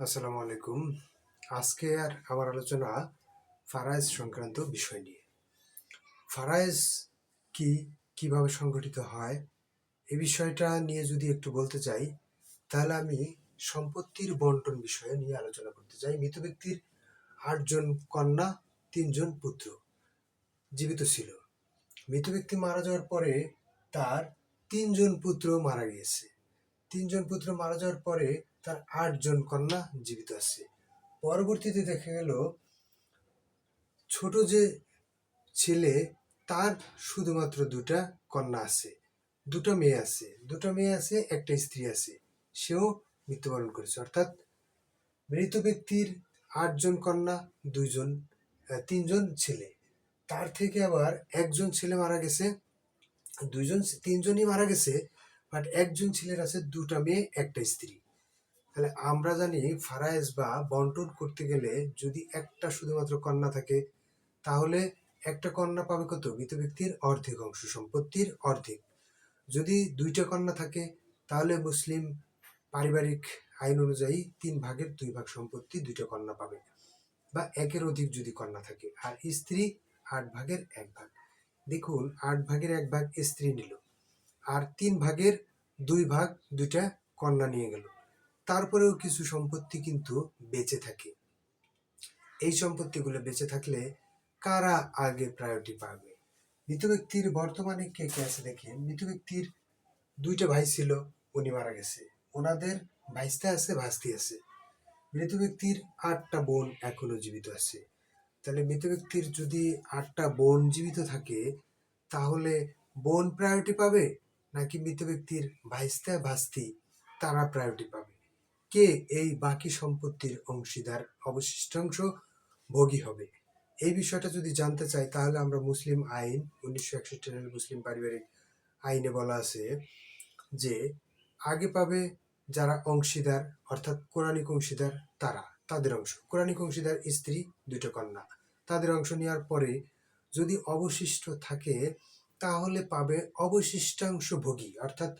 আসসালামু আলাইকুম। আজকে আর আমার আলোচনা ফারাইজ সংক্রান্ত বিষয় নিয়ে। ফারাইজ কি, কীভাবে সংগঠিত হয় এই বিষয়টা নিয়ে যদি একটু বলতে চাই, তাহলে আমি সম্পত্তির বন্টন বিষয়ে নিয়ে আলোচনা করতে চাই। মৃত ব্যক্তির আটজন কন্যা, তিনজন পুত্র জীবিত ছিল। মৃত ব্যক্তি মারা যাওয়ার পরে তার তিনজন পুত্র মারা গিয়েছে। তিনজন পুত্র মারা যাওয়ার পরে তার আটজন কন্যা জীবিত আছে। পরবর্তীতে দেখা গেল, ছোট যে ছেলে, তার শুধুমাত্র দুটা কন্যা আছে, দুটো মেয়ে আছে। দুটো মেয়ে আছে, একটা স্ত্রী আছে। সেও মৃত্যুবরণ করেছে। অর্থাৎ মৃত ব্যক্তির আটজন কন্যা, দুইজন তিনজন ছেলে। তার থেকে আবার একজন ছেলে মারা গেছে, দুইজন, তিনজনই মারা গেছে। বাট একজন ছেলের আছে দুটা মেয়ে, একটা স্ত্রী। তাহলে আমরা জানি ফারায়েজ বা বন্টন করতে গেলে যদি একটা শুধুমাত্র কন্যা থাকে, তাহলে একটা কন্যা পাবে কত? মৃত ব্যক্তির অর্ধেক অংশ, সম্পত্তির অর্ধেক। যদি দুইটা কন্যা থাকে, তাহলে মুসলিম পারিবারিক আইন অনুযায়ী তিন ভাগের দুই ভাগ সম্পত্তি দুইটা কন্যা পাবে। বা একের অধিক যদি কন্যা থাকে, আর স্ত্রী আট ভাগের এক ভাগ। দেখুন, আট ভাগের এক ভাগ স্ত্রী নিল, আর তিন ভাগের দুই ভাগ দুইটা কন্যা নিয়ে গেল। তারপরেও কিছু সম্পত্তি কিন্তু বেঁচে থাকে। এই সম্পত্তিগুলো বেঁচে থাকলে কারা আগে প্রায়োরিটি পাবে? মৃত ব্যক্তির বর্তমানে কে কে আছে দেখেন? মৃত ব্যক্তির দুইটা ভাই ছিল, উনি মারা গেছে। ওনাদের ভাইস্তা আছে ভাস্তি আছে। মৃত ব্যক্তির আটটা বোন এখনও জীবিত আছে। তাহলে মৃত ব্যক্তির যদি আটটা বোন জীবিত থাকে, তাহলে বোন প্রায়োরিটি পাবে? নাকি মৃত ব্যক্তির ভাইস্তা ভাস্তি তারা প্রায়োরিটি পাবে? কে এই বাকি সম্পত্তির অংশীদার অবশিষ্টাংশ ভোগী হবে? এই বিষয়টা যদি জানতে চাই, তাহলে আমরা মুসলিম আইন, উনিশশো একষট্টি সালের মুসলিম পারিবারিক আইনে বলা আছে যে, আগে পাবে যারা অংশীদার, অর্থাৎ কোরআনিক অংশীদার তারা, তাদের অংশ। কোরআনিক অংশীদার স্ত্রী দুটো কন্যা। তাদের অংশ নেওয়ার পরে যদি অবশিষ্ট থাকে তাহলে পাবে অবশিষ্টাংশ ভোগী অর্থাৎ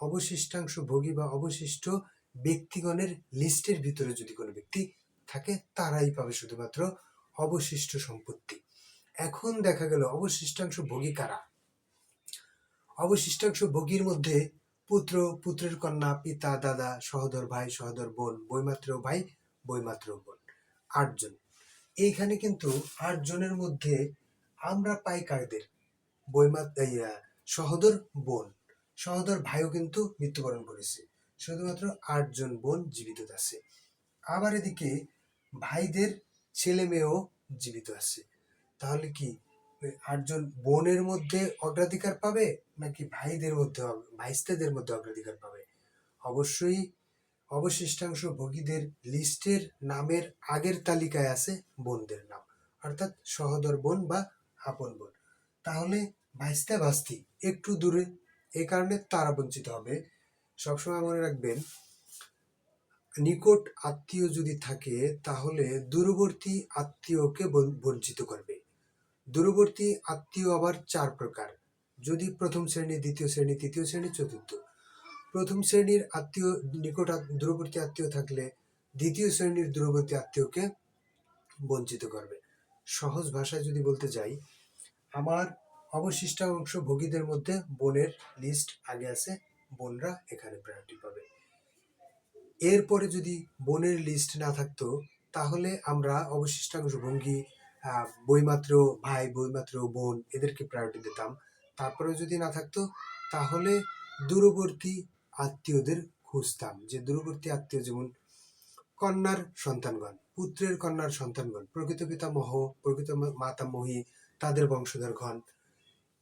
অবশিষ্টাংশ ভোগী বা অবশিষ্ট ব্যক্তিগণের লিস্টের ভিতরে যদি কোনো ব্যক্তি থাকে, তারাই পাবে শুধুমাত্র অবশিষ্ট সম্পত্তি। এখন দেখা গেল অবশিষ্টাংশ ভোগী কারা? অবশিষ্টাংশ ভোগীর মধ্যে পুত্র, পুত্রের কন্যা, পিতা, দাদা, সহদর ভাই, সহদর বোন বইমাত্র ভাই বইমাত্র বোন, আটজন। এইখানে কিন্তু আটজনের মধ্যে আমরা পাই কারদের বইমাত্র সহদর বোন। সহদর ভাইও কিন্তু মৃত্যুবরণ করেছে। শুধুমাত্র আটজন বোন জীবিত আছে। আবার এদিকে ভাইদের ছেলে মেয়েও জীবিত আছে। তাহলে কি আটজন বোনের মধ্যে অগ্রাধিকার পাবে, নাকি ভাইদের মধ্যে ভাইস্তাদের মধ্যে অগ্রাধিকার পাবে? অবশ্যই অবশিষ্টাংশ ভোগীদের লিস্টের নামের আগের তালিকায় আছে বোনদের নাম। অর্থাৎ সহদর বোন বা আপন বোন। তাহলে ভাইস্তা ভাস্তি একটু দূরে এই কারণে তারা বঞ্চিত হবে। সবসময় মনে রাখবেন, নিকট আত্মীয় যদি থাকে, তাহলে দূরবর্তী আত্মীয়কে বঞ্চিত করবে। দূরবর্তী আত্মীয় আবার চার প্রকার। যদি প্রথম শ্রেণি, দ্বিতীয় শ্রেণি, তৃতীয় শ্রেণি, চতুর্থ। প্রথম শ্রেণির আত্মীয়, নিকট দূরবর্তী আত্মীয় থাকলে দ্বিতীয় শ্রেণির দূরবর্তী আত্মীয়কে বঞ্চিত করবে। সহজ ভাষায় যদি বলতে যাই আমার অবশিষ্টাংশ ভোগীদের মধ্যে বোনের লিস্ট আগে আছে, বোনরা এখানে প্রায়োরিটি পাবে। এরপরে যদি বোনের লিস্ট না থাকতো, তাহলে আমরা অবশিষ্টাংশ ভঙ্গি বইমাত্র ভাই, বইমাত্র বোন এদেরকে প্রায়োরিটি দিতাম। তারপরে যদি না থাকতো, তাহলে দূরবর্তী আত্মীয়দের খুঁজতাম। যে দূরবর্তী আত্মীয় যেমন কন্যার সন্তানগণ, পুত্রের কন্যার সন্তানগণ, প্রকৃত পিতামহ, প্রকৃত মাতামহী তাদের বংশধরগণ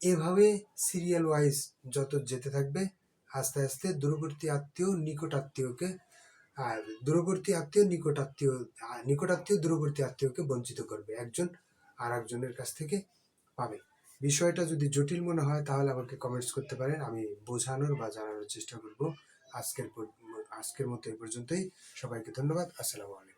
এভাবে সিরিয়াল ওয়াইজ যত যেতে থাকবে, আস্তে আস্তে দূরবর্তী আত্মীয়, নিকট আত্মীয়কে, আর দূরবর্তী আত্মীয়, নিকট আত্মীয় নিকট আত্মীয়, দূরবর্তী আত্মীয়কে বঞ্চিত করবে। একজন আর একজনের কাছ থেকে পাবে। বিষয়টা যদি জটিল মনে হয়, তাহলে আমাকে কমেন্টস করতে পারেন। আমি বোঝানোর বা জানানোর চেষ্টা করব। আজকের আজকের মতো এই পর্যন্তই। সবাইকে ধন্যবাদ। আসসালামু আলাইকুম।